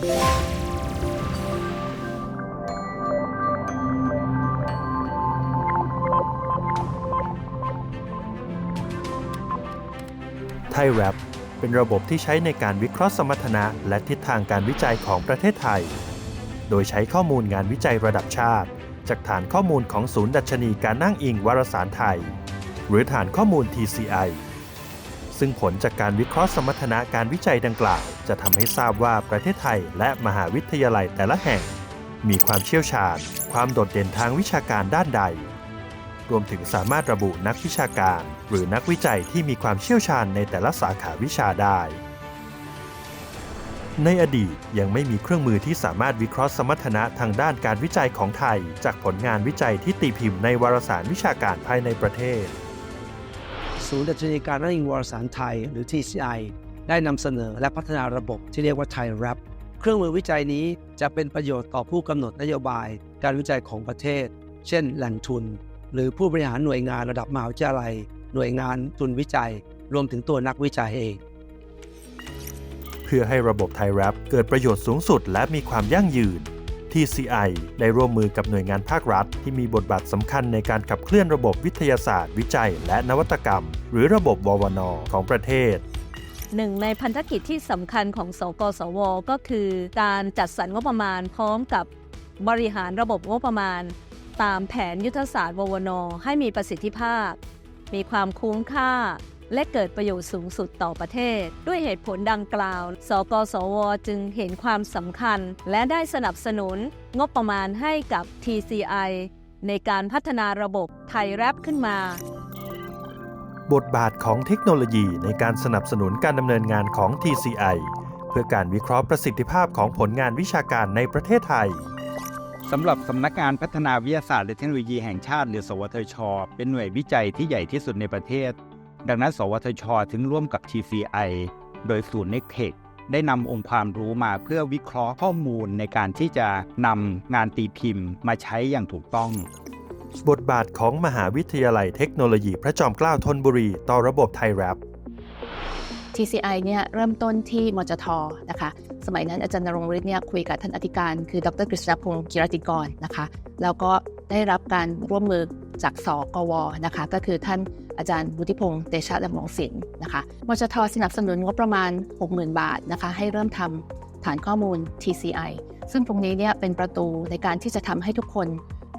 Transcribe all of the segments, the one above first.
ไทยแรปเป็นระบบที่ใช้ในการวิเคราะห์สมรรถนะและทิศทางการวิจัยของประเทศไทย โดยใช้ข้อมูลงานวิจัยระดับชาติ จากฐานข้อมูลของศูนย์ดัชนีการนั่งอิงวารสารไทย หรือฐานข้อมูล TCI ซึ่งผลจากการวิเคราะห์สมรรถนะการวิจัยดังกล่าว จะทำให้ทราบว่าประเทศไทยและมหาวิทยาลัยแต่ละแห่ง มีความเชี่ยวชาญ ความโดดเด่นทางวิชาการด้านใด รวมถึงสามารถระบุนักวิชาการ หรือนักวิจัยที่มีความเชี่ยวชาญในแต่ละสาขาวิชาได้ ในอดีตยังไม่มีเครื่องมือที่สามารถวิเคราะห์สมรรถนะทางด้านการวิจัยของไทย จากผลงานวิจัยที่ตีพิมพ์ในวารสารวิชาการภายในประเทศ ศูนย์ดัชนีการนั่งอิงวารสารไทย หรือ TCI ได้นำเสนอและพัฒนาระบบที่เรียกว่าไทยแรปเครื่องมือวิจัยนี้จะเป็นประโยชน์ต่อผู้กำหนดนโยบาย การวิจัยของประเทศ เช่น แหล่งทุน หรือผู้บริหารหน่วยงานระดับมหาวิทยาลัย หน่วยงานทุนวิจัย รวมถึงตัวนักวิจัยเอง เพื่อให้ระบบไทยแรปเกิดประโยชน์สูงสุดและมีความยั่งยืน TCI ได้ร่วมมือกับหน่วยงานภาครัฐ ที่มีบทบาทสำคัญในการขับเคลื่อนระบบวิทยาศาสตร์ วิจัย และนวัตกรรม หรือระบบววนของประเทศหนึ่งในพันธกิจที่สำคัญของสกสว ก็คือ การจัดสรรงบประมาณพร้อมกับบริหารระบบงบประมาณ ตามแผนยุทธศาสตร์ววนให้มีประสิทธิภาพ มีความคุ้มค่า และเกิดประโยชน์สูงสุดต่อประเทศ ด้วยเหตุผลดังกล่าว สกสว จึงเห็นความสำคัญ และได้สนับสนุนงบประมาณให้กับ TCI ในการพัฒนาระบบไทยแรปขึ้นมา บทบาทของเทคโนโลยีในการสนับสนุนการดำเนินงานของ TCI เพื่อการวิเคราะห์ประสิทธิภาพของผลงานวิชาการในประเทศไทยสำหรับสำนักงานพัฒนาวิทยาศาสตร์และเทคโนโลยีแห่งชาติหรือ สวทช เป็นหน่วยวิจัยที่ใหญ่ที่สุดในประเทศ ดังนั้น สวทช ถึงร่วมกับ TCI โดยศูนย์ n e c t e c h ได้นำองค์ความรู้มาเพื่อวิเคราะห์ข้อมูลในการที่จะนำงานตีพิมพ์มาใช้อย่างถูกต้อง บทบาทของมหาวิทยาลัยเทคโนโลยีพระจอมเกล้าธนบุรีต่อระบบไทยแรป TCI เนี่ยเริ่มต้นที่มจทนะคะ สมัยนั้นอาจารย์นรงค์ฤทธิ์เนี่ยคุยกับท่านอธิการ คือดรกฤษณพงศ์กิรติกรนะคะ แล้วก็ได้รับการร่วมมือ จากสกวนะคะก็คือท่านอาจารย์วุฒิพงศ์เตชะดำรงศิลป์นะคะมจทสนับสนุนงบประมาณ 60,000 บาทนะคะให้เริ่มทำฐานข้อมูล TCI ซึ่งตรงนี้เนี่ยเป็นประตูในการที่จะทำให้ทุกคน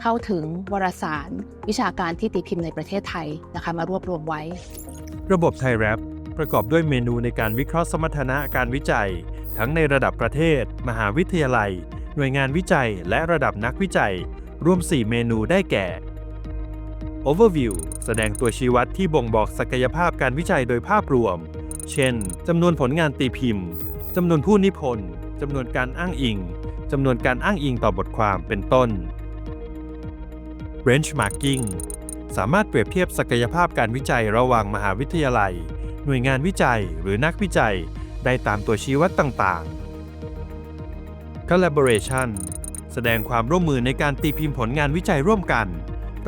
เข้าถึงวารสาร วิชาการที่ตีพิมพ์ในประเทศไทยนะคะมารวบรวมไว้ ระบบไทยแรปประกอบด้วยเมนูในการวิเคราะห์สมรรถนะการวิจัย ทั้งในระดับประเทศ มหาวิทยาลัย หน่วยงานวิจัย และระดับนักวิจัย รวม 4 เมนูได้แก่ Overview แสดงตัวชี้วัดที่บ่งบอกศักยภาพการวิจัยโดยภาพรวม เช่น จำนวนผลงานตีพิมพ์ จำนวนผู้นิพนธ์ จำนวนการอ้างอิง จำนวนการอ้างอิงต่อบทความ เป็นต้น Benchmarking สามารถเปรียบเทียบศักยภาพการวิจัยระหว่างมหาวิทยาลัย หน่วยงานวิจัย หรือนักวิจัย ได้ตามตัวชี้วัดต่างๆ Collaboration แสดงความร่วมมือในการตีพิมพ์ผลงานวิจัยร่วมกัน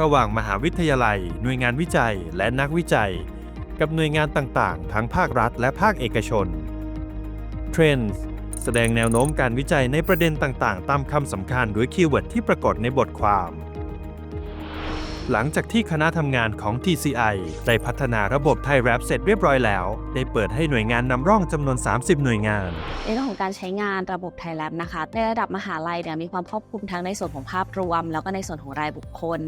ระหว่างมหาวิทยาลัย หน่วยงานวิจัยและนักวิจัย กับหน่วยงานต่างๆ ทั้งภาครัฐและภาคเอกชน Trends แสดงแนวโน้มการวิจัยในประเด็นต่างๆ ตามคำสำคัญหรือคีย์เวิร์ดที่ปรากฏในบทความ หลังจากที่คณะทำงานของ TCI ได้พัฒนาระบบไทยแรปเสร็จเรียบร้อยแล้ว ได้เปิดให้หน่วยงานนำร่องจำนวน 30 หน่วยงาน ในเรื่องของการใช้งานระบบไทยแลบนะคะ ในระดับมหาลัยเนี่ยมีความครอบคลุมทั้งในส่วนของภาพรวม แล้วก็ในส่วนของรายบุคคล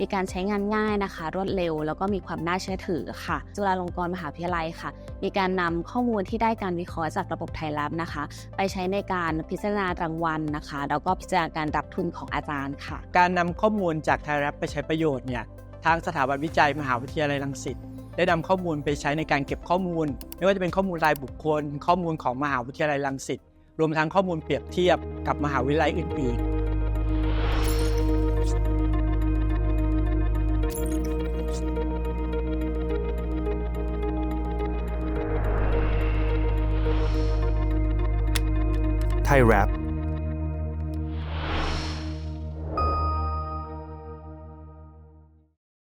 มีการใช้งานง่ายนะคะ รวดเร็ว แล้วก็มีความน่าเชื่อถือค่ะ จุฬาลงกรณ์มหาวิทยาลัยค่ะ มีการนำข้อมูลที่ได้การวิเคราะห์จากระบบไทยแลบนะคะ ไปใช้ในการพิจารณารางวัลนะคะ แล้วก็พิจารณาการรับทุนของอาจารย์ค่ะ การนำข้อมูลจากไทยแรปไปใช้ประโยชน์เนี่ยทางสถาบันวิจัยมหาวิทยาลัยรังสิตได้นำข้อมูลไปใช้ในการเก็บข้อมูล ไม่ว่าจะเป็นข้อมูลรายบุคคล ข้อมูลของมหาวิทยาลัยรังสิตรวมทั้งข้อมูลเปรียบเทียบกับมหาวิทยาลัยอื่นๆ ไทยแรป